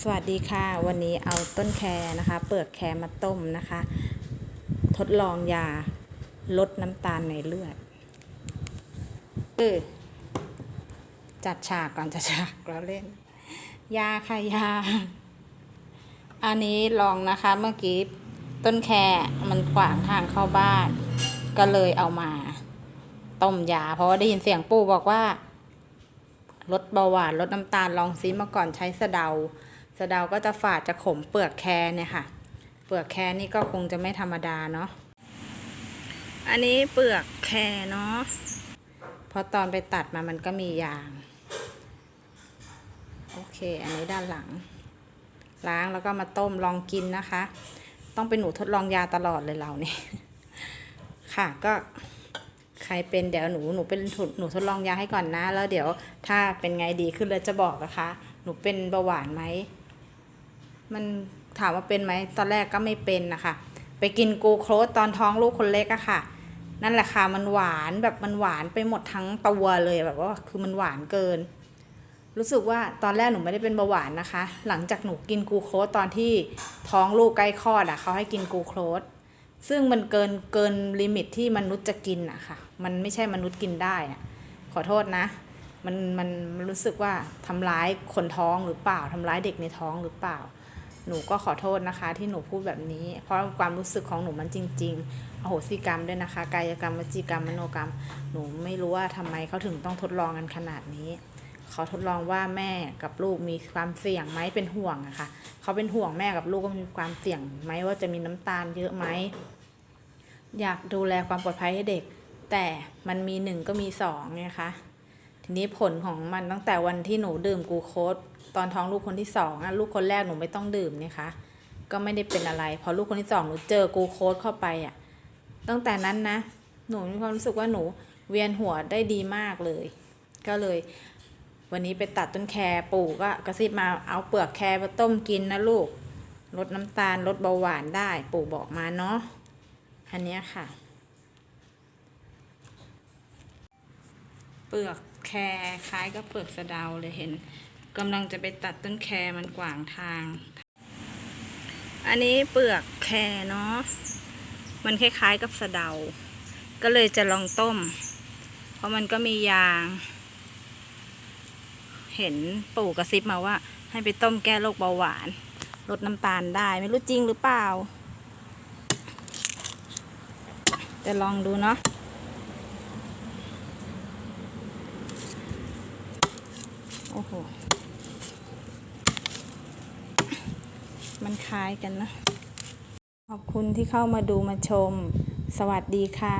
สวัสดีค่ะ วันนี้เอาต้นแคนะคะ เปลือกแคมาต้มนะคะ ทดลองยาลดน้ำตาลในเลือดเออจัดฉากก่อนจัดฉากแล้วเล่น ยาค่ะยา อันนี้ลองนะคะเมื่อกี้ต้นแคมันขวางทางเข้าบ้าน ก็เลยเอามา ต้มยา เพราะว่าได้ยินเสียงปู่บอกว่าลดเบาหวานลดน้ำตาลลองซิมาก่อนใช้สะเดา สะเดาก็จะฝาดจะขมเปลือกแคเนี่ยค่ะ เปลือกแคนี่ก็คงจะไม่ธรรมดาเนาะ อันนี้เปลือกแคเนาะพอตอนไปตัดมามันก็มียาง โอเค อันนี้ด้านหลัง ล้างแล้วก็มาต้มลองกินนะคะ ต้องเป็นหนูทดลองยาตลอดเลยเราเนี่ย ค่ะก็ใครเป็นเดี๋ยวหนูหนูเป็นหนูทดลองยาให้ก่อนนะ แล้วเดี๋ยวถ้าเป็นไงดีขึ้นแล้วจะบอกนะคะ หนูเป็นเบาหวานไหม มันถามว่าเป็นไหมตอนแรกก็ไม่เป็นนะคะ ไปกินกูโคสตอนท้องลูกคนเล็กอะค่ะ นั่นแหละค่ะมันหวานแบบมันหวานไปหมดทั้งตัวเลยแบบว่าคือมันหวานเกิน รู้สึกว่าตอนแรกหนูไม่ได้เป็นเบาหวานนะคะ หลังจากหนูกินกูโคสตอนที่ท้องลูกใกล้คลอดอะเขาให้กินกูโคสซึ่งมันเกินเกินลิมิตที่มนุษย์จะกินอะค่ะ มันไม่ใช่มนุษย์กินได้อะขอโทษนะมันมันมันรู้สึกว่าทำร้ายคนท้องหรือเปล่าทำร้ายเด็กในท้องหรือเปล่า หนูก็ขอโทษนะคะ ที่หนูพูดแบบนี้ เพราะความรู้สึกของหนูมันจริง ๆ อโหสิกรรมด้วยนะคะ กายกรรมวจีกรรมมโนกรรม หนูไม่รู้ว่าทำไมเขาถึงต้องทดลองกันขนาดนี้เขาทดลองว่าแม่กับลูกมีความเสี่ยงไหมเป็นห่วงอะค่ะเขาเป็นห่วงแม่กับลูกก็มีความเสี่ยงไหมว่าจะมีน้ำตาลเยอะไหมอยากดูแลความปลอดภัยให้เด็ก แต่มันมีหนึ่งก็มีสองไงคะ ทีนี้ผลของมันตั้งแต่วันที่หนูดื่มกูโคสตอนท้องลูกคนที่สองอะลูกคนแรกหนูไม่ต้องดื่มเนี่ยคะก็ไม่ได้เป็นอะไร พอลูกคนที่สองหนูเจอกูโคสเข้าไปอะตั้งแต่นั้นนะ หนูมีความรู้สึกว่าหนูเวียนหัวได้ดีมากเลย ก็เลย วันนี้ไปตัดต้นแครปู่ก็กระซิบมาเอาเปลือกแครมาต้มกินนะลูกลดน้ำตาลลดเบาหวานได้ ปู่บอกมาเนาะอันนี้ค่ะ เปลือกแครคล้ายกับเปลือกสะเดาเลยเห็นกำลังจะไปตัดต้นแครมันกวางทาง อันนี้เปลือกแครเนาะมันคล้ายๆกับสะเดา ก็เลยจะลองต้ม เพราะมันก็มียาง เห็นปู่กระซิบมาว่า ให้ไปต้มแก้โรคเบาหวาน ลดน้ำตาลได้ไม่รู้จริงหรือเปล่าจะลองดูเนาะ โอ้โห มันคล้ายกันนะ ขอบคุณที่เข้ามาดูมาชม สวัสดีค่ะ